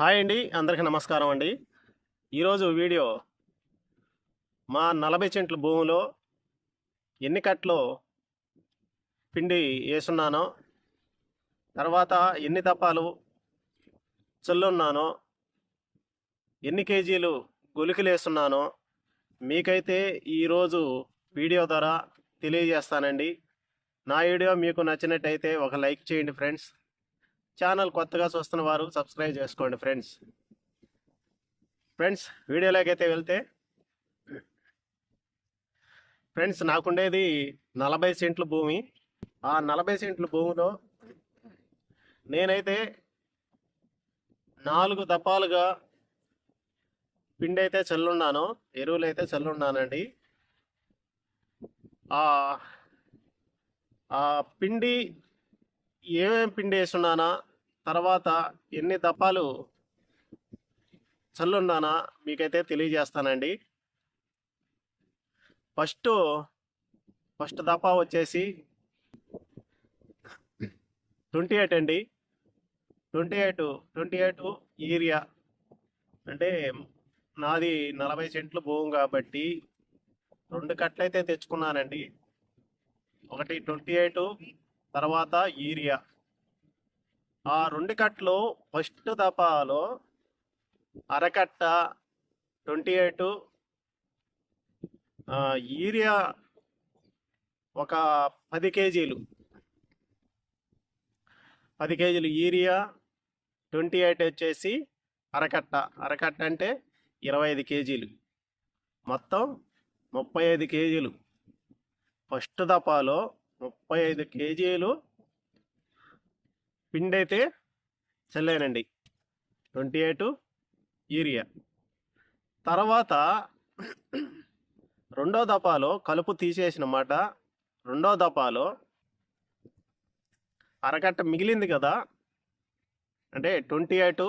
Hi అండి అందరికీ నమస్కారం అండి. ఈరోజు వీడియో మా నలభై చెంట్ల భూమిలో ఎన్ని కట్లు పిండి వేసున్నానో తర్వాత ఎన్ని తప్పాలు చల్లున్నానో ఎన్ని కేజీలు గొలికలు వేస్తున్నానో మీకైతే ఈరోజు వీడియో ద్వారా తెలియజేస్తానండి. నా వీడియో మీకు నచ్చినట్టయితే ఒక లైక్ చేయండి ఫ్రెండ్స్. ఛానల్ కొత్తగా చూస్తున్న వారు సబ్స్క్రైబ్ చేసుకోండి ఫ్రెండ్స్. ఫ్రెండ్స్ వీడియోలోకి అయితే వెళ్తే ఫ్రెండ్స్ నాకుండేది నలభై సెంట్ల భూమి. ఆ నలభై సెంట్ల భూమిలో నేనైతే నాలుగు దపాలుగా పిండి అయితే చల్లున్నాను ఎరువులు అయితే చల్లున్నానండి ఆ పిండి ఏమేం పిండి వేసున్నానా? తర్వాత ఎన్ని దప్పాలు చల్లున్నానా? మీకైతే తెలియజేస్తానండి. ఫస్ట్ ఫస్ట్ దపా వచ్చేసి ట్వంటీ ఎయిట్ అండి. Twenty eight twenty eight area అంటే నాది నలభై సెంట్లు భూమి కాబట్టి రెండు కట్లయితే తెచ్చుకున్నానండి. ఒకటి ట్వంటీ ఎయిట్ తర్వాత యూరియా ఆ రెండు కట్టలు ఫస్ట్ దపాలో అరకట్ట ట్వంటీ ఎయిట్ యూరియా ఒక పది కేజీలు. పది కేజీలు యూరియా ట్వంటీ ఎయిట్ వచ్చేసి అరకట్ట. అరకట్ట అంటే ఇరవై ఐదు కేజీలు. మొత్తం ముప్పై ఐదు కేజీలు. ఫస్ట్ దపాలో ముప్పై ఐదు కేజీలు పిండి అయితే చల్లానండి. Twenty eight urea. తర్వాత రెండో దపాలో కలుపు తీసేసిన మాట రెండో దపాలో అరకట్ట మిగిలింది కదా. అంటే ట్వంటీ ఎయిట్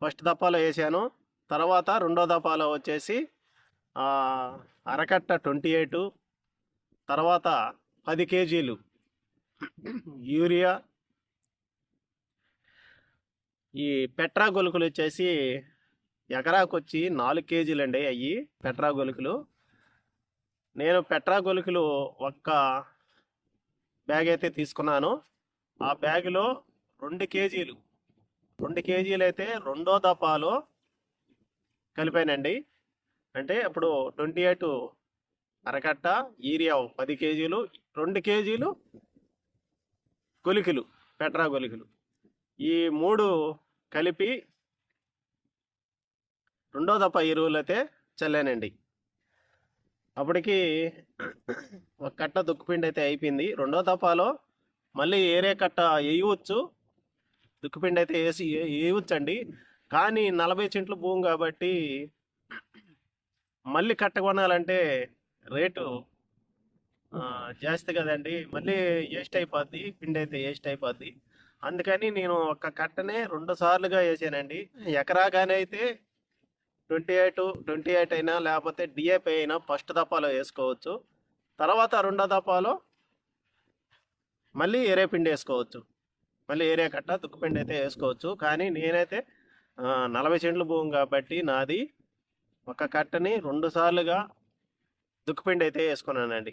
ఫస్ట్ దపాలో వేసాను. తర్వాత రెండో దపాలో వచ్చేసి అరకట్ట ట్వంటీ ఎయిట్ తర్వాత పది కేజీలు. యూరియా. ఈ పెట్రా గొలుకులు వచ్చేసి ఎకరాకు వచ్చి నాలుగు కేజీలు అండి అవి పెట్రా గొలుకులు. నేను పెట్రా గొలుకులు ఒక్క బ్యాగ్ అయితే తీసుకున్నాను. ఆ బ్యాగ్లో రెండు కేజీలు. రెండు కేజీలు అయితే రెండో దపాలో కలిపానండి. అంటే అప్పుడు ట్వంటీ ఎయిట్ అరకట్ట యూరియా పది కేజీలు రెండు కేజీలు గొలికలు పెట్రా గొలికలు ఈ మూడు కలిపి రెండో దప్ప ఎరువులు అయితే చల్లానండి. అప్పటికి ఒక కట్ట దుక్కుపిండి అయితే అయిపోయింది. రెండో దపాలో మళ్ళీ ఏరే కట్ట వేయవచ్చు. దుక్కుపిండి అయితే వేసి వేయవచ్చండి. కానీ నలభై చెంట్లు భూమి కాబట్టి మళ్ళీ కట్ట కొనాలంటే రేటు జాస్తి కదండి. మళ్ళీ వేస్ట్ అయిపోద్ది పిండి అయితే వేస్ట్ అయిపోద్ది అందుకని నేను ఒక కట్టనే రెండు సార్లుగా వేసానండి ఎకరాగానే అయితే ట్వంటీ ఎయిట్ ట్వంటీ ఎయిట్ అయినా లేకపోతే డిఏపి అయినా ఫస్ట్ దపాలో వేసుకోవచ్చు. తర్వాత రెండో దపాలో మళ్ళీ ఏరే పిండి వేసుకోవచ్చు. మళ్ళీ ఏరియా కట్ట తుక్కుపిండి అయితే వేసుకోవచ్చు. కానీ నేనైతే నలభై సెంట్లు భూమి కాబట్టి నాది ఒక కట్టని రెండు సార్లుగా దుక్కుపిండి అయితే వేసుకున్నానండి.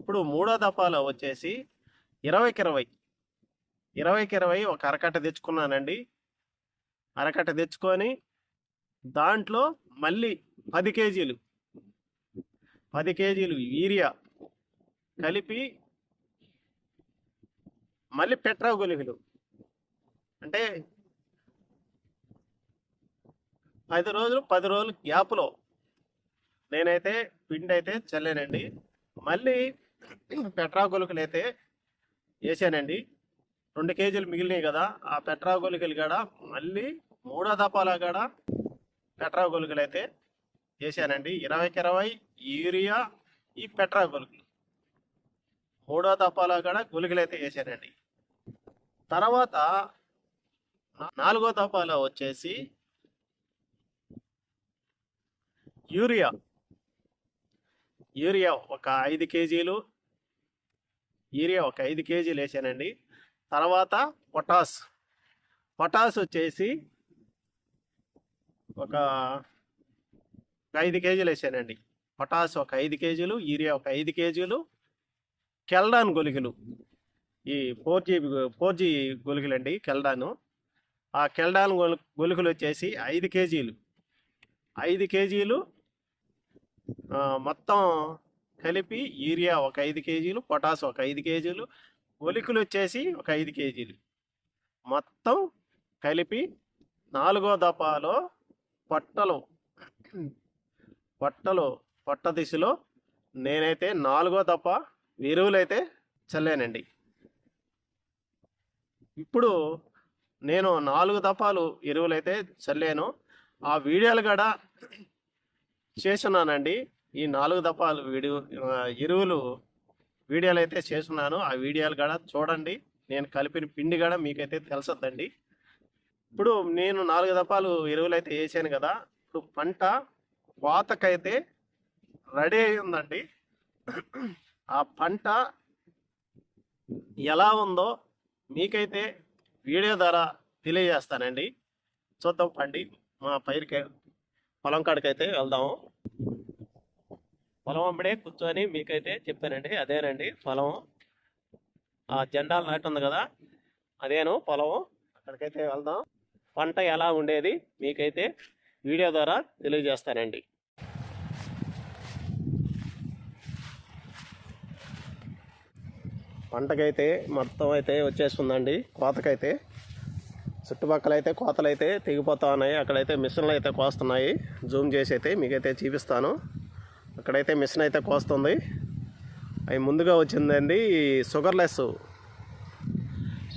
ఇప్పుడు మూడో దఫాలో వచ్చేసి ఇరవైకి ఇరవై ఇరవైకి ఇరవై ఒక అరకట్ట తెచ్చుకున్నానండి. అరకట్ట తెచ్చుకొని దాంట్లో మళ్ళీ పది కేజీలు పది కేజీలు యూరియా కలిపి మళ్ళీ పెట్రా గొలుగులు. అంటే ఐదు రోజులు పది రోజులు గ్యాప్లో నేనైతే పిండి అయితే చల్లానండి. మళ్ళీ పెట్రా గొలుకులు అయితే వేసానండి. రెండు కేజీలు మిగిలినాయి కదా ఆ పెట్రా గొలుకులు కూడా మళ్ళీ మూడో దపాల కూడా పెట్రా అయితే వేసానండి. ఇరవైకి ఇరవై యూరియా ఈ పెట్రా మూడో దపాల కూడా గులికలు అయితే వేసానండి. తర్వాత నాలుగో దపాలో వచ్చేసి యూరియా. యూరియా ఒక ఐదు కేజీలు యూరియా ఒక ఐదు కేజీలు వేసానండి. తర్వాత పొటాస్ పొటాస్ వచ్చేసి ఒక ఐదు కేజీలు వేసానండి. పొటాస్ ఒక ఐదు కేజీలు యూరియా ఒక ఐదు కేజీలు కెల్డాన్ గొలుగులు. ఈ ఫోర్ జీ ఫోర్ జీ గొలుగులండి కెల్డాను. ఆ కెల్డాన్ గొలు గొలుగులు వచ్చేసి ఐదు కేజీలు. ఐదు కేజీలు మొత్తం కలిపి యూరియా ఒక ఐదు కేజీలు పొటాస్ ఒక ఐదు కేజీలు ఒలికలు వచ్చేసి ఒక ఐదు కేజీలు. మొత్తం కలిపి నాలుగో దపాలో పొట్టలు పొట్టలు పొట్ట దిశలో నేనైతే నాలుగో దప ఎరువులైతే చల్లానండి. ఇప్పుడు నేను నాలుగు దపాలు ఎరువులైతే చల్లాను. ఆ వీడియోలు కూడా చేస్తున్నానండి. ఈ నాలుగు దపాలు వీడియో ఎరువులు వీడియోలు అయితే చేస్తున్నాను. ఆ వీడియోలు కూడా చూడండి. నేను కలిపిన పిండి కూడా మీకైతే తెలుసద్దండి. ఇప్పుడు నేను నాలుగు దపాలు ఎరువులు అయితే వేసాను కదా ఇప్పుడు పంట కోతకైతే రెడీ అయి ఉందండి ఆ పంట ఎలా ఉందో మీకైతే వీడియో ద్వారా తెలియజేస్తానండి. చూద్దాం పండి మా పైరుకి పొలం కాడికైతే వెళ్దాము. పొలం అమ్మడే కూర్చొని మీకైతే చెప్పానండి అదేనండి పొలం. ఆ జెండాలు నాటి ఉంది కదా అదేను పొలం అక్కడికైతే వెళ్దాం. పంట ఎలా ఉండేది మీకైతే వీడియో ద్వారా తెలియజేస్తానండి. పంటకైతే మొత్తం అయితే వచ్చేస్తుందండి కోతకైతే. చుట్టుపక్కల అయితే కోతలు అయితే తెగిపోతా ఉన్నాయి. అక్కడైతే మిషన్లు అయితే కోస్తున్నాయి. జూమ్ చేసి అయితే మీకైతే చూపిస్తాను. అక్కడైతే మిషన్ అయితే కోస్తుంది. అవి ముందుగా వచ్చిందండి షుగర్లెస్.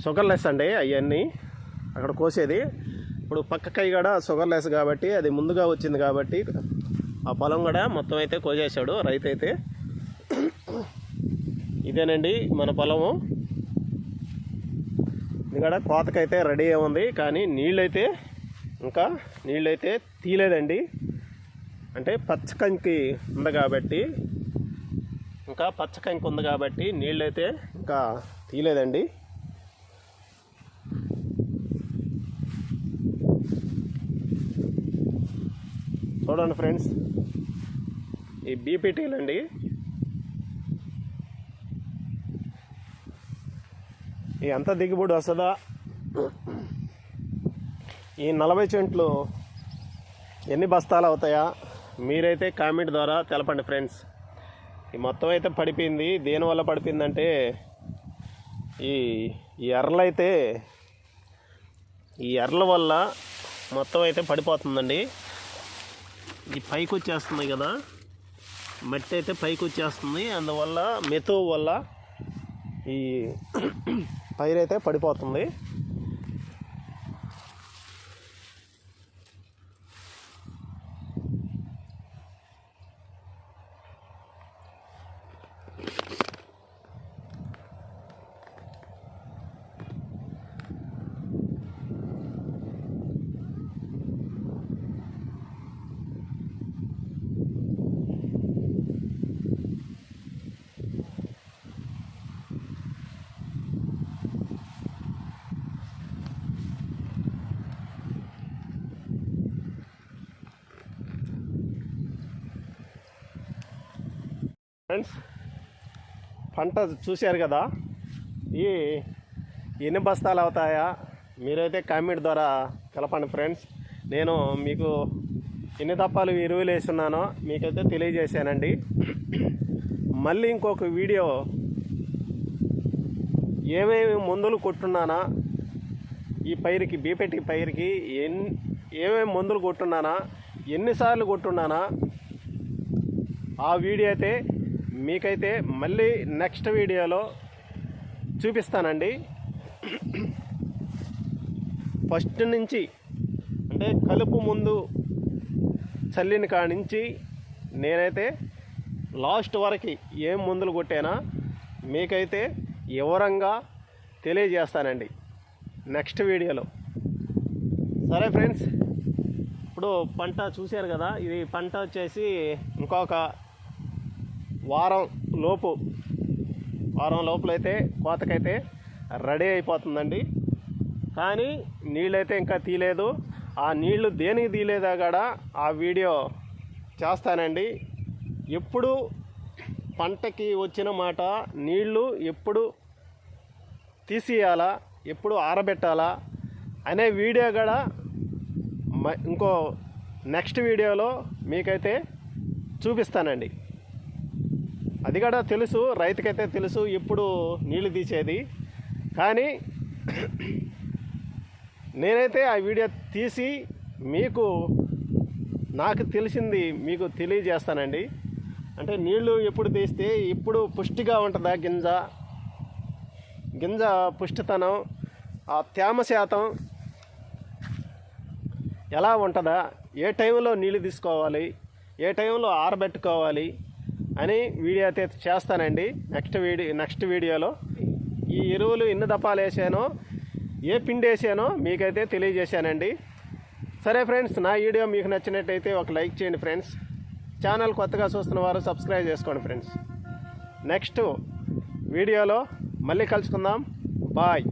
షుగర్లెస్ అండి అవన్నీ అక్కడ కోసేది. ఇప్పుడు పక్కకై కూడా షుగర్లెస్ కాబట్టి అది ముందుగా వచ్చింది కాబట్టి ఆ పొలం కూడా మొత్తం అయితే కోసేసాడు రైతు అయితే ఇదేనండి మన పొలము. ఇక్కడ కోతకైతే రెడీ ఉంది కానీ నీళ్ళైతే ఇంకా నీళ్ళైతే తీయలేదండి. అంటే పచ్చకంకి ఉంది కాబట్టి ఇంకా పచ్చకంకి ఉంది కాబట్టి నీళ్ళైతే ఇంకా తీయలేదండి. చూడండి ఫ్రెండ్స్ ఈ బీపీటీలండి. ఈ ఎంత దిగుబడి వస్తుందా? ఈ నలభై చెంట్లు ఎన్ని బస్తాలు అవుతాయా? మీరైతే కామెంట్ ద్వారా తెలపండి ఫ్రెండ్స్. ఈ మొత్తం అయితే పడిపోయింది. దేనివల్ల పడిపోయిందంటే ఈ ఈ ఎర్రలు అయితే ఈ ఎర్రల వల్ల మొత్తం అయితే పడిపోతుందండి. ఈ పైకి వచ్చేస్తుంది కదా. మట్టి అయితే పైకి వచ్చేస్తుంది అందువల్ల మెతువు వల్ల ఈ పైరు అయితే పడిపోతుంది. ఫ్రెండ్స్ పంట చూశారు కదా? ఈ ఎన్ని బస్తాలు అవుతాయా? మీరైతే కామెంట్ ద్వారా తెలపండి ఫ్రెండ్స్. నేను మీకు ఎన్ని తప్పాలు ఎరువులు వేస్తున్నానో మీకైతే తెలియజేశానండి. మళ్ళీ ఇంకొక వీడియో. ఏమేమి మందులు కొట్టున్నానా? ఈ పైరుకి బీపెట్టి పైరుకి ఎన్ ఏమేమి మందులు కొట్టున్నానా? ఎన్నిసార్లు కొట్టున్నానా? ఆ వీడియో అయితే మీకైతే మళ్ళీ నెక్స్ట్ వీడియోలో చూపిస్తానండి. ఫస్ట్ నుంచి అంటే కలుపు ముందు చల్లిన కాడ నుంచి నేనైతే లాస్ట్ వరకు ఏం మందులు కొట్టానా మీకైతే వివరంగా తెలియజేస్తానండి నెక్స్ట్ వీడియోలో. సరే ఫ్రెండ్స్ ఇప్పుడు పంట చూశారు కదా ఇది పంట వచ్చేసి ఇంకొక వారం లోపు వారం లోపలైతే కోతకైతే రెడీ అయిపోతుందండి. కానీ నీళ్ళైతే ఇంకా తీయలేదు. ఆ నీళ్ళు దేనికి తీయలేదా కూడా ఆ వీడియో చేస్తానండి. ఎప్పుడు పంటకి వచ్చిన మాట నీళ్ళు ఎప్పుడు తీసేయాలా ఎప్పుడు ఆరబెట్టాలా అనే వీడియో కూడా ఇంకో నెక్స్ట్ వీడియోలో మీకైతే చూపిస్తానండి. అది కూడా తెలుసు రైతుకైతే తెలుసు ఎప్పుడు నీళ్ళు తీసేది. కానీ నేనైతే ఆ వీడియో తీసి మీకు నాకు తెలిసింది మీకు తెలియజేస్తానండి. అంటే నీళ్ళు ఎప్పుడు తీస్తే ఇప్పుడు పుష్టిగా ఉంటుందా గింజ? గింజ పుష్టితనం ఆ తేమ శాతం ఎలా ఉంటుందా? ఏ టైంలో నీళ్ళు తీసుకోవాలి? ఏ టైంలో ఆరబెట్టుకోవాలి? అని వీడియో అయితే చేస్తానండి. నెక్స్ట్ వీడియో నెక్స్ట్ వీడియోలో ఈ ఎరువులు ఎన్ని దపాలు వేసానో ఏ పిండి వేసానో మీకైతే తెలియజేశానండి. సరే ఫ్రెండ్స్ నా వీడియో మీకు నచ్చినట్టయితే ఒక లైక్ చేయండి ఫ్రెండ్స్. ఛానల్ కొత్తగా చూస్తున్న వారు సబ్స్క్రైబ్ చేసుకోండి ఫ్రెండ్స్. నెక్స్ట్ వీడియోలో మళ్ళీ కలుసుకుందాం. బాయ్.